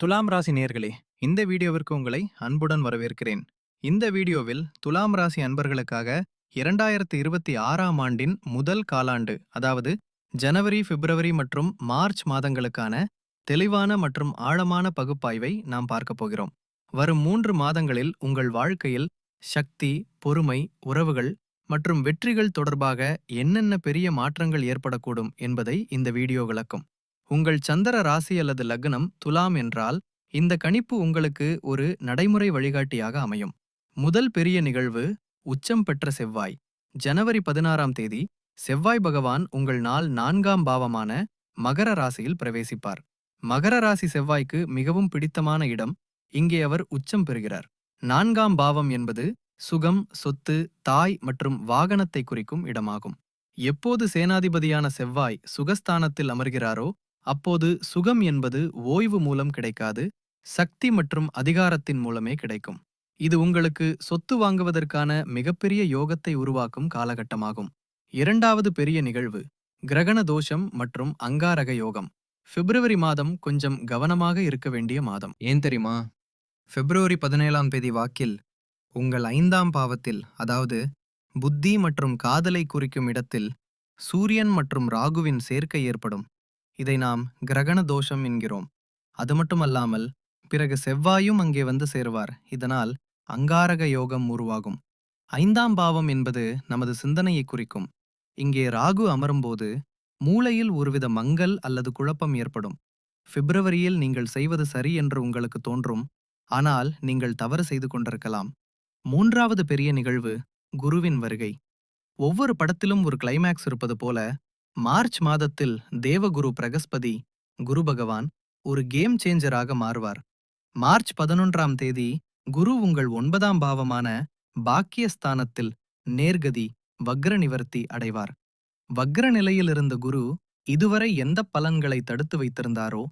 துலாம் ராசி நேர்களே இந்த வீடியோவிற்கு உங்களை அன்புடன் வரவேற்கிறேன். இந்த வீடியோவில் துலாம் ராசி அன்பர்களுக்காக இரண்டாயிரத்தி இருபத்தி ஆறாம் ஆண்டின் முதல் காலாண்டு அதாவது ஜனவரி பிப்ரவரி மற்றும் மார்ச் மாதங்களுக்கான தெளிவான மற்றும் ஆழமான பகுப்பாய்வை நாம் பார்க்கப் போகிறோம். வரும் மூன்று மாதங்களில் உங்கள் வாழ்க்கையில் சக்தி பொறுமை உறவுகள் மற்றும் வெற்றிகள் தொடர்பாக என்னென்ன பெரிய மாற்றங்கள் ஏற்படக்கூடும் என்பதை இந்த வீடியோ விளக்கும். உங்கள் சந்திர ராசி அல்லது லக்னம் துலாம் என்றால் இந்த கணிப்பு உங்களுக்கு ஒரு நடைமுறை வழிகாட்டியாக அமையும். முதல் பெரிய நிகழ்வு உச்சம் பெற்ற செவ்வாய். ஜனவரி பதினாறாம் தேதி செவ்வாய் பகவான் உங்கள் நாள் நான்காம் பாவமான மகர ராசியில் பிரவேசிப்பார். மகர ராசி செவ்வாய்க்கு மிகவும் பிடித்தமான இடம் இங்கே அவர் உச்சம் பெறுகிறார். நான்காம் பாவம் என்பது சுகம் சொத்து தாய் மற்றும் வாகனத்தை குறிக்கும் இடமாகும். எப்போது சேனாதிபதியான செவ்வாய் சுகஸ்தானத்தில் அமர்கிறாரோ அப்போது சுகம் என்பது ஓய்வு மூலம் கிடைக்காது சக்தி மற்றும் அதிகாரத்தின் மூலமே கிடைக்கும். இது உங்களுக்கு சொத்து வாங்குவதற்கான மிகப்பெரிய யோகத்தை உருவாக்கும் காலகட்டமாகும். இரண்டாவது பெரிய நிகழ்வு கிரகண தோஷம் மற்றும் அங்காரக யோகம். பிப்ரவரி மாதம் கொஞ்சம் கவனமாக இருக்க வேண்டிய மாதம். ஏன் தெரியுமா? பிப்ரவரி பதினேழாம் தேதி வாக்கில் உங்கள் ஐந்தாம் பாவத்தில் அதாவது புத்தி மற்றும் காதலை குறிக்கும் இடத்தில் சூரியன் மற்றும் ராகுவின் சேர்க்கை ஏற்படும். இதை நாம் கிரகண தோஷம் என்கிறோம். அது மட்டுமல்லாமல் பிறகு செவ்வாயும் அங்கே வந்து சேருவார். இதனால் அங்காரக யோகம் உருவாகும். ஐந்தாம் பாவம் என்பது நமது சிந்தனையை குறிக்கும். இங்கே ராகு அமரும்போது மூளையில் ஒருவித மங்கல் அல்லது குழப்பம் ஏற்படும். பிப்ரவரியில் நீங்கள் செய்வது சரி என்று உங்களுக்கு தோன்றும். ஆனால் நீங்கள் தவறு செய்து கொண்டிருக்கலாம். மூன்றாவது பெரிய நிகழ்வு குருவின் வருகை. ஒவ்வொரு படத்திலும் ஒரு கிளைமேக்ஸ் இருப்பது போல மார்ச் மாதத்தில் தேவகுரு பிரகஸ்பதி குரு பகவான் ஒரு கேம் சேஞ்சராக மாறுவார். மார்ச் பதினொன்றாம் தேதி குரு உங்கள் ஒன்பதாம் பாவமான பாக்கியஸ்தானத்தில் நேர்கதி வக்ர நிவர்த்தி அடைவார். வக்ர நிலையிலிருந்த குரு இதுவரை எந்த பலன்களை தடுத்து வைத்திருந்தாரோ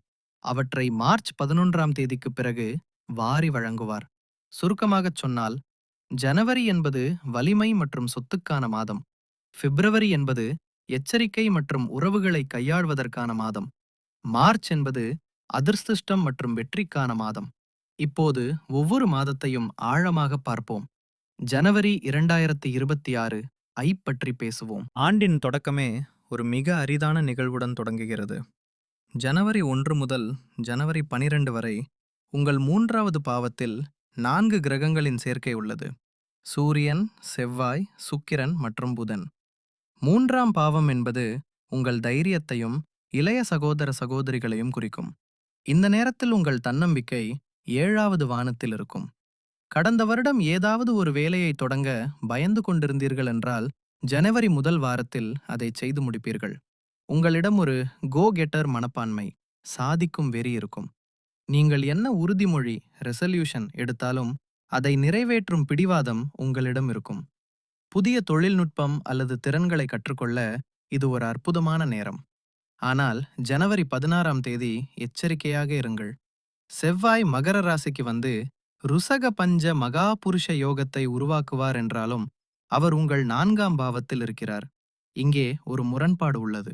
அவற்றை மார்ச் பதினொன்றாம் தேதிக்கு பிறகு வாரி வழங்குவார். சுருக்கமாகச் சொன்னால் ஜனவரி என்பது வலிமை மற்றும் சொத்துக்கான மாதம். பிப்ரவரி என்பது எச்சரிக்கை மற்றும் உறவுகளை கையாள்வதற்கான மாதம். மார்ச் என்பது அதிர்ஷ்டம் மற்றும் வெற்றிக்கான மாதம். இப்போது ஒவ்வொரு மாதத்தையும் ஆழமாக பார்ப்போம். ஜனவரி இரண்டாயிரத்தி இருபத்தி ஆறு ஐ பற்றி பேசுவோம். ஆண்டின் தொடக்கமே ஒரு மிக அரிதான நிகழ்வுடன் தொடங்குகிறது. ஜனவரி ஒன்று முதல் ஜனவரி பனிரெண்டு வரை உங்கள் மூன்றாவது பாவத்தில் நான்கு கிரகங்களின் சேர்க்கை உள்ளது. சூரியன் செவ்வாய் சுக்கிரன் மற்றும் புதன். மூன்றாம் பாவம் என்பது உங்கள் தைரியத்தையும் இளைய சகோதர சகோதரிகளையும் குறிக்கும். இந்த நேரத்தில் உங்கள் தன்னம்பிக்கை ஏழாவது வானத்தில் இருக்கும். கடந்த வருடம் ஏதாவது ஒரு வேலையை தொடங்க பயந்து கொண்டிருந்தீர்கள் என்றால் ஜனவரி முதல் வாரத்தில் அதை செய்து முடிப்பீர்கள். உங்களிடம் ஒரு கோ கெட்டர் மனப்பான்மை சாதிக்கும் வெறி இருக்கும். நீங்கள் என்ன உறுதிமொழி ரெசல்யூஷன் எடுத்தாலும் அதை நிறைவேற்றும் பிடிவாதம் உங்களிடம் இருக்கும். புதிய தொழில்நுட்பம் அல்லது திறன்களை கற்றுக்கொள்ள இது ஒரு அற்புதமான நேரம். ஆனால் ஜனவரி பதினாறாம் தேதி எச்சரிக்கையாக இருங்கள். செவ்வாய் மகர ராசிக்கு வந்து ருசக பஞ்ச மகா புருஷ யோகத்தை உருவாக்குவார் என்றாலும் அவர் உங்கள் நான்காம் பாவத்தில் இருக்கிறார். இங்கே ஒரு முரண்பாடு உள்ளது.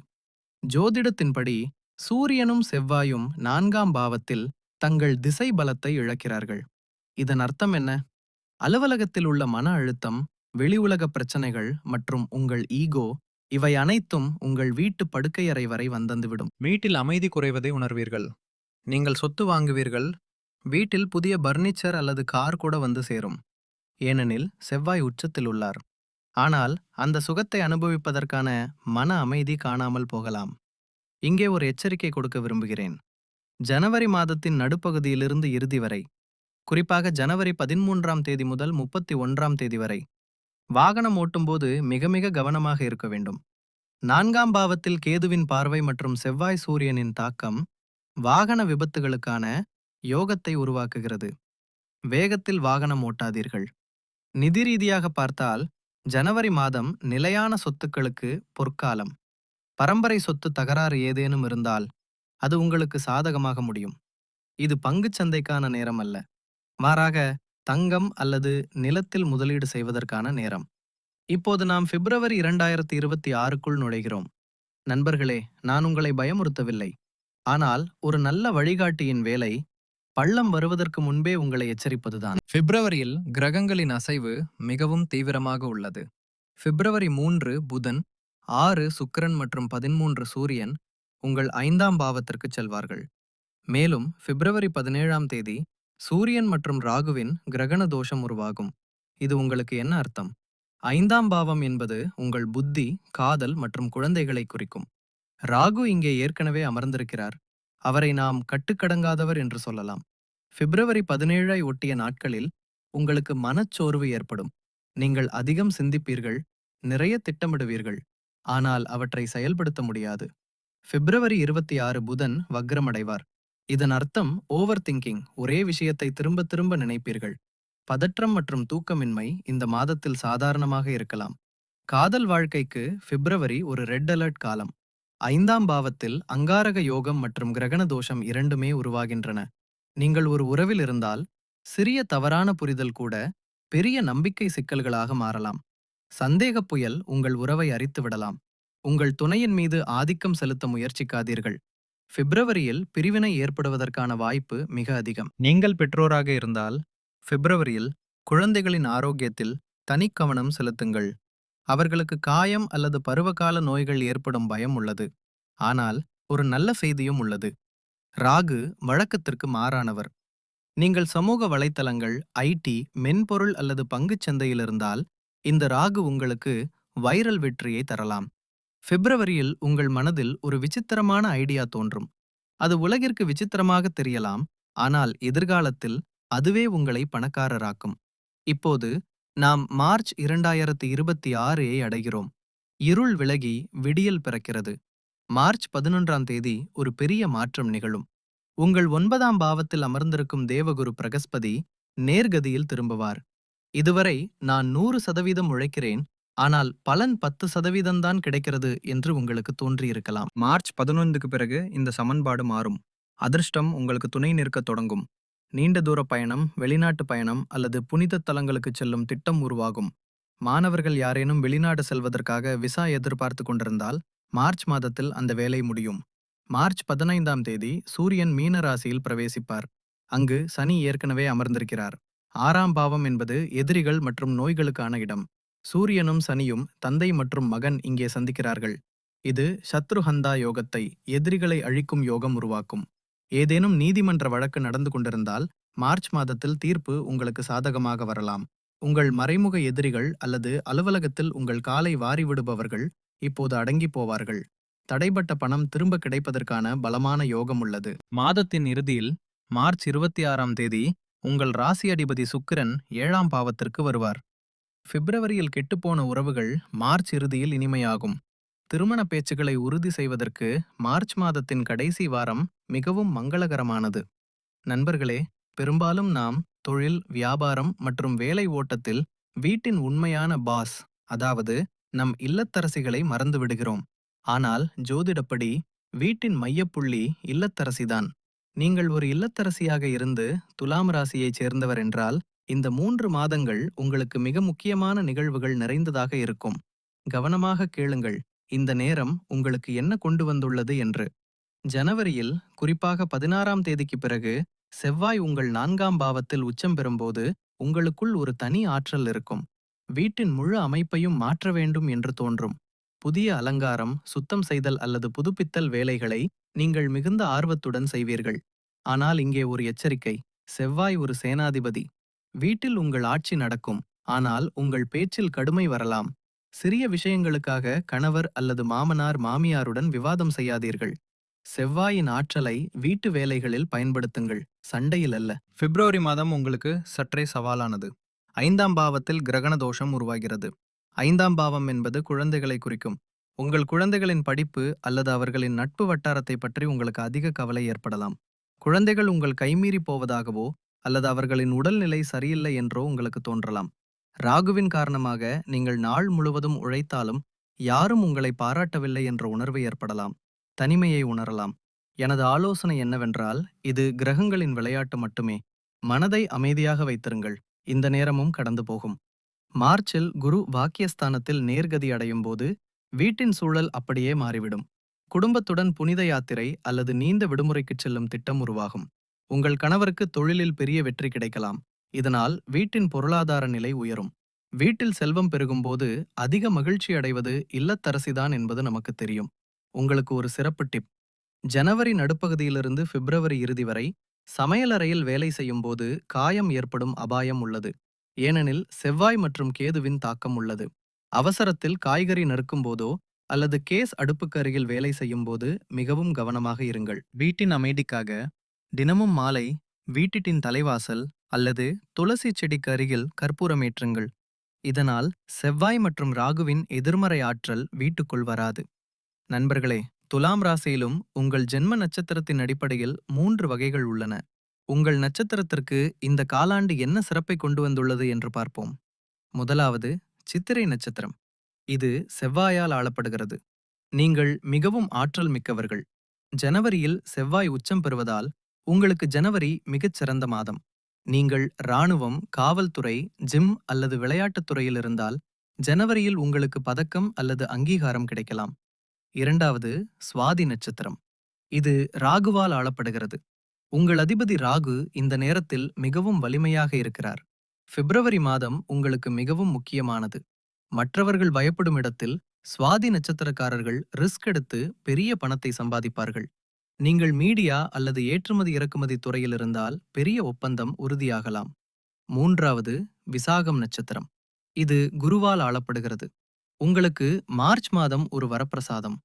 ஜோதிடத்தின்படி சூரியனும் செவ்வாயும் நான்காம் பாவத்தில் தங்கள் திசை பலத்தை இழக்கிறார்கள். இதன் அர்த்தம் என்ன? அலுவலகத்தில் உள்ள மன அழுத்தம் வெளி உலக பிரச்சனைகள் மற்றும் உங்கள் ஈகோ இவை அனைத்தும் உங்கள் வீட்டு படுக்கையறை வரை வந்தந்துவிடும். வீட்டில் அமைதி குறைவதை உணர்வீர்கள். நீங்கள் சொத்து வாங்குவீர்கள். வீட்டில் புதிய பர்னிச்சர் அல்லது கார் கூட வந்து சேரும். ஏனெனில் செவ்வாய் உச்சத்தில் உள்ளார். ஆனால் அந்த சுகத்தை அனுபவிப்பதற்கான மன அமைதி காணாமல் போகலாம். இங்கே ஒரு எச்சரிக்கை கொடுக்க விரும்புகிறேன். ஜனவரி மாதத்தின் நடுப்பகுதியிலிருந்து இறுதி வரை குறிப்பாக ஜனவரி பதிமூன்றாம் தேதி முதல் முப்பத்தி ஒன்றாம் தேதி வரை வாகனம் ஓட்டும்போது மிக மிக கவனமாக இருக்க வேண்டும். நான்காம் பாவத்தில் கேதுவின் பார்வை மற்றும் செவ்வாய் சூரியனின் தாக்கம் வாகன விபத்துகளுக்கான யோகத்தை உருவாக்குகிறது. வேகத்தில் வாகனம் ஓட்டாதீர்கள். நிதி ரீதியாக பார்த்தால் ஜனவரி மாதம் நிலையான சொத்துக்களுக்கு பொற்காலம். பரம்பரை சொத்து தகராறு ஏதேனும் இருந்தால் அது உங்களுக்கு சாதகமாக முடியும். இது பங்குச் சந்தைக்கான நேரம் அல்ல. மாறாக தங்கம் அல்லது நிலத்தில் முதலீடு செய்வதற்கான நேரம். இப்போது நாம் பிப்ரவரி இரண்டாயிரத்தி இருபத்தி ஆறுக்குள் நுழைகிறோம். நண்பர்களே நான் உங்களை பயமுறுத்தவில்லை. ஆனால் ஒரு நல்ல வழிகாட்டியின் வேலை பள்ளம் வருவதற்கு முன்பே உங்களை எச்சரிப்பதுதான். பிப்ரவரியில் கிரகங்களின் அசைவு மிகவும் தீவிரமாக உள்ளது. பிப்ரவரி மூன்று புதன் ஆறு சுக்கிரன் மற்றும் பதிமூன்று சூரியன் உங்கள் ஐந்தாம் பாவத்திற்கு செல்வார்கள். மேலும் பிப்ரவரி பதினேழாம் தேதி சூரியன் மற்றும் ராகுவின் கிரகண தோஷம் உருவாகும். இது உங்களுக்கு என்ன அர்த்தம்? ஐந்தாம் பாவம் என்பது உங்கள் புத்தி காதல் மற்றும் குழந்தைகளை குறிக்கும். ராகு இங்கே ஏற்கனவே அமர்ந்திருக்கிறார். அவரை நாம் கட்டுக்கடங்காதவர் என்று சொல்லலாம். பிப்ரவரி பதினேழை ஒட்டிய நாட்களில் உங்களுக்கு மனச்சோர்வு ஏற்படும். நீங்கள் அதிகம் சிந்திப்பீர்கள் நிறைய திட்டமிடுவீர்கள் ஆனால் அவற்றை செயல்படுத்த முடியாது. பிப்ரவரி இருபத்தி ஆறு புதன் வக்ரமடைவார். இதன் அர்த்தம் ஓவர் திங்கிங் ஒரே விஷயத்தை திரும்ப திரும்ப நினைப்பீர்கள். பதற்றம் மற்றும் தூக்கமின்மை இந்த மாதத்தில் சாதாரணமாக இருக்கலாம். காதல் வாழ்க்கைக்கு பிப்ரவரி ஒரு ரெட் அலர்ட் காலம். ஐந்தாம் பாவத்தில் அங்காரக யோகம் மற்றும் கிரகண தோஷம் இரண்டுமே உருவாகின்றன. நீங்கள் ஒரு உறவில் இருந்தால் சிறிய தவறான புரிதல் கூட பெரிய நம்பிக்கை சிக்கல்களாக மாறலாம். சந்தேகப் புயல் உங்கள் உறவை அரித்து விடலாம். உங்கள் துணையின் மீது ஆதிக்கம் செலுத்த முயற்சிக்காதீர்கள். பிப்ரவரியில் பிரிவினை ஏற்படுவதற்கான வாய்ப்பு மிக அதிகம். நீங்கள் பெற்றோராக இருந்தால் பிப்ரவரியில் குழந்தைகளின் ஆரோக்கியத்தில் தனிக்கவனம் செலுத்துங்கள். அவர்களுக்கு காயம் அல்லது பருவகால நோய்கள் ஏற்படும் பயம் உள்ளது. ஆனால் ஒரு நல்ல செய்தியும் உள்ளது. ராகு வழக்கத்திற்கு மாறானவர். நீங்கள் சமூக வலைத்தளங்கள் ஐடி மென்பொருள் அல்லது பங்குச் சந்தையில் இருந்தால் இந்த ராகு உங்களுக்கு வைரல் வெற்றியை தரலாம். பிப்ரவரியில் உங்கள் மனதில் ஒரு விசித்திரமான ஐடியா தோன்றும். அது உலகிற்கு விசித்திரமாக தெரியலாம் ஆனால் எதிர்காலத்தில் அதுவே உங்களை பணக்காரராக்கும். இப்போது நாம் மார்ச் இரண்டாயிரத்து இருபத்தி ஆறையை அடைகிறோம். இருள் விலகி விடியல் பிறக்கிறது. மார்ச் பதினொன்றாம் தேதி ஒரு பெரிய மாற்றம் நிகழும். உங்கள் ஒன்பதாம் பாவத்தில் அமர்ந்திருக்கும் தேவகுரு பிரகஸ்பதி நேர்கதியில் திரும்புவார். இதுவரை நான் நூறு சதவீதம் உழைக்கிறேன் ஆனால் பலன் பத்து சதவீதம்தான் கிடைக்கிறது என்று உங்களுக்கு தோன்றியிருக்கலாம். மார்ச் பதினொன்றுக்கு பிறகு இந்த சமன்பாடு மாறும். அதிர்ஷ்டம் உங்களுக்கு துணை நிற்கத் தொடங்கும். நீண்ட தூர பயணம் வெளிநாட்டு பயணம் அல்லது புனித தலங்களுக்கு செல்லும் திட்டம் உருவாகும். மாணவர்கள் யாரேனும் வெளிநாடு செல்வதற்காக விசா எதிர்பார்த்து கொண்டிருந்தால் மார்ச் மாதத்தில் அந்த வேலை முடியும். மார்ச் பதினைந்தாம் தேதி சூரியன் மீன ராசியில் பிரவேசிப்பார். அங்கு சனி ஏற்கனவே அமர்ந்திருக்கிறார். ஆறாம் பாவம் என்பது எதிரிகள் மற்றும் நோய்களுக்கான இடம். சூரியனும் சனியும் தந்தை மற்றும் மகன் இங்கே சந்திக்கிறார்கள். இது சத்ருஹந்தா யோகத்தை எதிரிகளை அழிக்கும் யோகம் உருவாக்கும். ஏதேனும் நீதிமன்ற வழக்கு நடந்து கொண்டிருந்தால் மார்ச் மாதத்தில் தீர்ப்பு உங்களுக்கு சாதகமாக வரலாம். உங்கள் மறைமுக எதிரிகள் அல்லது அலுவலகத்தில் உங்கள் காலை வாரிவிடுபவர்கள் இப்போது அடங்கி போவார்கள். தடைப்பட்ட பணம் திரும்ப கிடைப்பதற்கான பலமான யோகம் உள்ளது. மாதத்தின் இறுதியில் மார்ச் இருபத்தி ஆறாம் தேதி உங்கள் ராசி அதிபதி சுக்கிரன் ஏழாம் பாவத்திற்கு வருவார். பிப்ரவரியில் கெட்டுப்போன உறவுகள் மார்ச் இறுதியில் இனிமையாகும். திருமண பேச்சுகளை உறுதி செய்வதற்கு மார்ச் மாதத்தின் கடைசி வாரம் மிகவும் மங்களகரமானது. நண்பர்களே பெரும்பாலும் நாம் தொழில் வியாபாரம் மற்றும் வேலை ஓட்டத்தில் வீட்டின் உண்மையான பாஸ் அதாவது நம் இல்லத்தரசிகளை மறந்துவிடுகிறோம் ஆனால் ஜோதிடப்படி வீட்டின் மையப்புள்ளி இல்லத்தரசிதான். நீங்கள் ஒரு இல்லத்தரசியாக இருந்து துலாம் ராசியைச் சேர்ந்தவர் என்றால் இந்த மூன்று மாதங்கள் உங்களுக்கு மிக முக்கியமான நிகழ்வுகள் நிறைந்ததாக இருக்கும். கவனமாக கேளுங்கள் இந்த நேரம் உங்களுக்கு என்ன கொண்டு வந்துள்ளது என்று. ஜனவரியில் குறிப்பாக பதினாறாம் தேதிக்கு பிறகு செவ்வாய் உங்கள் நான்காம் பாவத்தில் உச்சம் பெறும்போது உங்களுக்குள் ஒரு தனி ஆற்றல் இருக்கும். வீட்டின் முழு அமைப்பையும் மாற்ற வேண்டும் என்று தோன்றும். புதிய அலங்காரம் சுத்தம் செய்தல் அல்லது புதுப்பித்தல் வேலைகளை நீங்கள் மிகுந்த ஆர்வத்துடன் செய்வீர்கள். ஆனால் இங்கே ஒரு எச்சரிக்கை செவ்வாய் ஒரு சேனாதிபதி. வீட்டில் உங்கள் ஆட்சி நடக்கும் ஆனால் உங்கள் பேச்சில் கடுமை வரலாம். சிறிய விஷயங்களுக்காக கணவர் அல்லது மாமனார் மாமியாருடன் விவாதம் செய்யாதீர்கள். செவ்வாயின் ஆற்றலை வீட்டு வேலைகளில் பயன்படுத்துங்கள் சண்டையில் அல்ல. பிப்ரவரி மாதம் உங்களுக்கு சற்றே சவாலானது. ஐந்தாம் பாவத்தில் கிரகண தோஷம் உருவாகிறது. ஐந்தாம் பாவம் என்பது குழந்தைகளை குறிக்கும். உங்கள் குழந்தைகளின் படிப்பு அல்லது அவர்களின் நட்பு வட்டாரத்தை பற்றி உங்களுக்கு அதிக கவலை ஏற்படலாம். குழந்தைகள் உங்கள் கைமீறி போவதாகவோ அல்லது அவர்களின் உடல்நிலை சரியில்லை என்றோ உங்களுக்கு தோன்றலாம். ராகுவின் காரணமாக நீங்கள் நாள் முழுவதும் உழைத்தாலும் யாரும் உங்களை பாராட்டவில்லை என்ற உணர்வு ஏற்படலாம். தனிமையை உணரலாம். எனது ஆலோசனை என்னவென்றால் இது கிரகங்களின் விளையாட்டு மட்டுமே. மனதை அமைதியாக வைத்திருங்கள். இந்த நேரமும் கடந்து போகும். மார்ச்சில் குரு வாக்கியஸ்தானத்தில் நேர்கதி அடையும் போது வீட்டின் சூழல் அப்படியே மாறிவிடும். குடும்பத்துடன் புனித யாத்திரை அல்லது நீண்ட விடுமுறைக்குச் செல்லும் திட்டம் உருவாகும். உங்கள் கணவருக்கு தொழிலில் பெரிய வெற்றி கிடைக்கலாம். இதனால் வீட்டின் பொருளாதார நிலை உயரும். வீட்டில் செல்வம் பெருகும்போது அதிக மகிழ்ச்சி அடைவது இல்லத்தரசிதான் என்பது நமக்கு தெரியும். உங்களுக்கு ஒரு சிறப்பு டிப். ஜனவரி நடுப்பகுதியிலிருந்து பிப்ரவரி இறுதி வரை சமையலறையில் வேலை செய்யும்போது காயம் ஏற்படும் அபாயம் உள்ளது. ஏனெனில் செவ்வாய் மற்றும் கேதுவின் தாக்கம் உள்ளது. அவசரத்தில் காய்கறி நறுக்கும் போதோ அல்லது கேஸ் அடுப்புக்கு அருகில் வேலை செய்யும்போது மிகவும் கவனமாக இருங்கள். வீட்டின் அமைதிக்காக தினமும் மாலை வீட்டின் தலைவாசல் அல்லது துளசி செடிக்கு அருகில் கற்பூரமேற்றுங்கள் இதனால் செவ்வாய் மற்றும் ராகுவின் எதிர்மறை ஆற்றல் வீட்டுக்குள் வராது. நண்பர்களே துலாம் ராசியிலும் உங்கள் ஜென்ம நட்சத்திரத்தின் அடிப்படையில் மூன்று வகைகள் உள்ளன. உங்கள் நட்சத்திரத்திற்கு இந்த காலாண்டு என்ன சிறப்பை கொண்டு வந்துள்ளது என்று பார்ப்போம். முதலாவது சித்திரை நட்சத்திரம். இது செவ்வாயால் ஆளப்படுகிறது. நீங்கள் மிகவும் ஆற்றல் மிக்கவர்கள். ஜனவரியில் செவ்வாய் உச்சம் பெறுவதால் உங்களுக்கு ஜனவரி மிகச் சிறந்த மாதம். நீங்கள் இராணுவம் காவல்துறை ஜிம் அல்லது விளையாட்டுத் துறையில் இருந்தால் ஜனவரியில் உங்களுக்கு பதக்கம் அல்லது அங்கீகாரம் கிடைக்கலாம். இரண்டாவது சுவாதி நட்சத்திரம். இது ராகுவால் ஆளப்படுகிறது. உங்கள் அதிபதி ராகு இந்த நேரத்தில் மிகவும் வலிமையாக இருக்கிறார். பிப்ரவரி மாதம் உங்களுக்கு மிகவும் முக்கியமானது. மற்றவர்கள் பயப்படும் இடத்தில் சுவாதி நட்சத்திரக்காரர்கள் ரிஸ்க் எடுத்து பெரிய பணத்தை சம்பாதிப்பார்கள். நீங்கள் மீடியா அல்லது ஏற்றுமதி இறக்குமதி துறையில் இருந்தால் பெரிய ஒப்பந்தம் உறுதியாகலாம். மூன்றாவது விசாகம் நட்சத்திரம். இது குருவால் ஆளப்படுகிறது. உங்களுக்கு மார்ச் மாதம் ஒரு வரப்பிரசாதம்.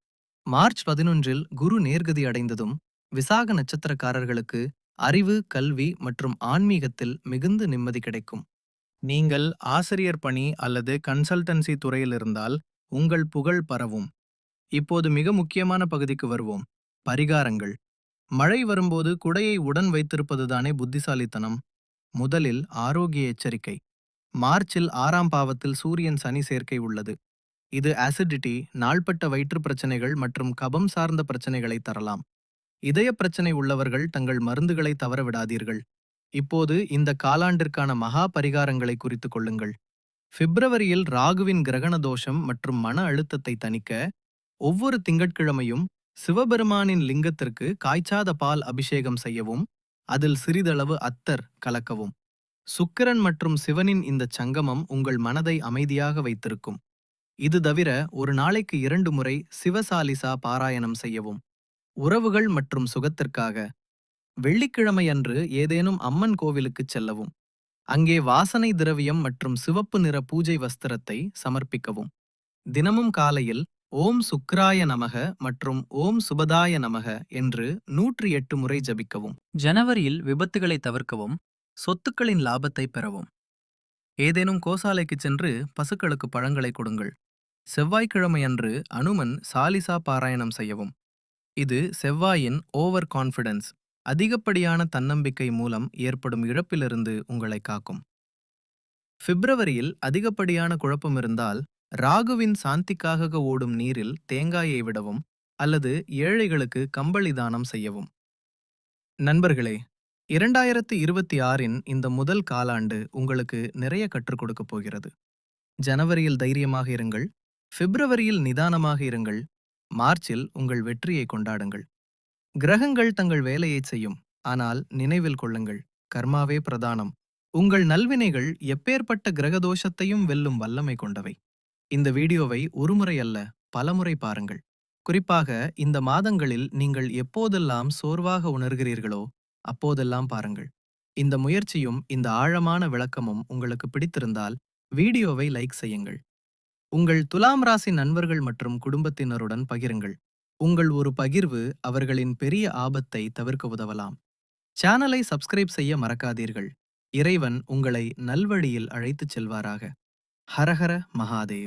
மார்ச் பதினொன்றில் குரு நேர்கதி அடைந்ததும் விசாக நட்சத்திரக்காரர்களுக்கு அறிவு கல்வி மற்றும் ஆன்மீகத்தில் மிகுந்த நிம்மதி கிடைக்கும். நீங்கள் ஆசிரியர் பணி அல்லது கன்சல்டன்சி துறையில் இருந்தால் உங்கள் புகழ் பரவும். இப்போது மிக முக்கியமான பகுதிக்கு வருவோம். பரிகாரங்கள். மழை வரும்போது குடையை உடன் வைத்திருப்பதுதானே புத்திசாலித்தனம். முதலில் ஆரோக்கிய எச்சரிக்கை. மார்ச்சில் ஆறாம் பாவத்தில் சூரியன் சனி சேர்க்கை உள்ளது. இது அசிடிட்டி நாள்பட்ட வயிற்று பிரச்சனைகள் மற்றும் கபம் சார்ந்த பிரச்சனைகளை தரலாம். இதய பிரச்சனை உள்ளவர்கள் தங்கள் மருந்துகளை தவறவிடாதீர்கள். இப்போது இந்த காலாண்டிற்கான மகா பரிகாரங்களை குறித்து கொள்ளுங்கள். பிப்ரவரியில் ராகுவின் கிரகண தோஷம் மற்றும் மன அழுத்தத்தை தணிக்க ஒவ்வொரு திங்கட்கிழமையும் சிவபெருமானின் லிங்கத்திற்கு காய்ச்சாத பால் அபிஷேகம் செய்யவும் அதில் சிறிதளவு அத்தர் கலக்கவும். சுக்கிரன் மற்றும் சிவனின் இந்த சங்கமம் உங்கள் மனதை அமைதியாக வைத்திருக்கும். இது தவிர ஒரு நாளைக்கு இரண்டு முறை சிவசாலிசா பாராயணம் செய்யவும். உறவுகள் மற்றும் சுகத்திற்காக. வெள்ளிக்கிழமை அன்று ஏதேனும் அம்மன் கோவிலுக்குச் செல்லவும். அங்கே வாசனை திரவியம் மற்றும் சிவப்பு நிற பூஜை வஸ்திரத்தை சமர்ப்பிக்கவும். தினமும் காலையில் ஓம் சுக்ராய நமக மற்றும் ஓம் சுபதாய நமக என்று நூற்றி எட்டு முறை ஜபிக்கவும். ஜனவரியில் விபத்துகளை தவிர்க்கவும் சொத்துக்களின் லாபத்தை பெறவும். ஏதேனும் கோசாலைக்குச் சென்று பசுக்களுக்கு பழங்களை கொடுங்கள். செவ்வாய்க்கிழமையன்று அனுமன் சாலிசா பாராயணம் செய்யவும். இது செவ்வாயின் ஓவர் கான்ஃபிடன்ஸ் அதிகப்படியான தன்னம்பிக்கை மூலம் ஏற்படும் இழப்பிலிருந்து உங்களை காக்கும். பிப்ரவரியில் அதிகப்படியான குழப்பம் இருந்தால் ராகுவின் சாந்திக்காக ஓடும் நீரில் தேங்காயை விடவும் அல்லது ஏழைகளுக்கு கம்பளி தானம் செய்யவும். நண்பர்களே இரண்டாயிரத்து இருபத்தி ஆறின் இந்த முதல் காலாண்டு உங்களுக்கு நிறைய கற்றுக் கொடுக்கப் போகிறது. ஜனவரியில் தைரியமாக இருங்கள் பிப்ரவரியில் நிதானமாக இருங்கள் மார்ச்சில் உங்கள் வெற்றியை கொண்டாடுங்கள். கிரகங்கள் தங்கள் வேலையைச் செய்யும் ஆனால் நினைவில் கொள்ளுங்கள் கர்மாவே பிரதானம். உங்கள் நல்வினைகள் எப்பேற்பட்ட கிரகதோஷத்தையும் வெல்லும் வல்லமை கொண்டவை. இந்த வீடியோவை ஒருமுறை அல்ல பலமுறை பாருங்கள். குறிப்பாக இந்த மாதங்களில் நீங்கள் எப்போதெல்லாம் சோர்வாக உணர்கிறீர்களோ அப்போதெல்லாம் பாருங்கள். இந்த முயற்சியும் இந்த ஆழமான விளக்கமும் உங்களுக்கு பிடித்திருந்தால் வீடியோவை லைக் செய்யுங்கள். உங்கள் துலாம் ராசி நண்பர்கள் மற்றும் குடும்பத்தினருடன் பகிருங்கள். உங்கள் ஒரு பகிர்வு அவர்களின் பெரிய ஆபத்தை தவிர்க்க உதவலாம். சேனலை சப்ஸ்கிரைப் செய்ய மறக்காதீர்கள். இறைவன் உங்களை நல்வழியில் அழைத்துச் செல்வாராக. ஹரஹர மகாதேவ்.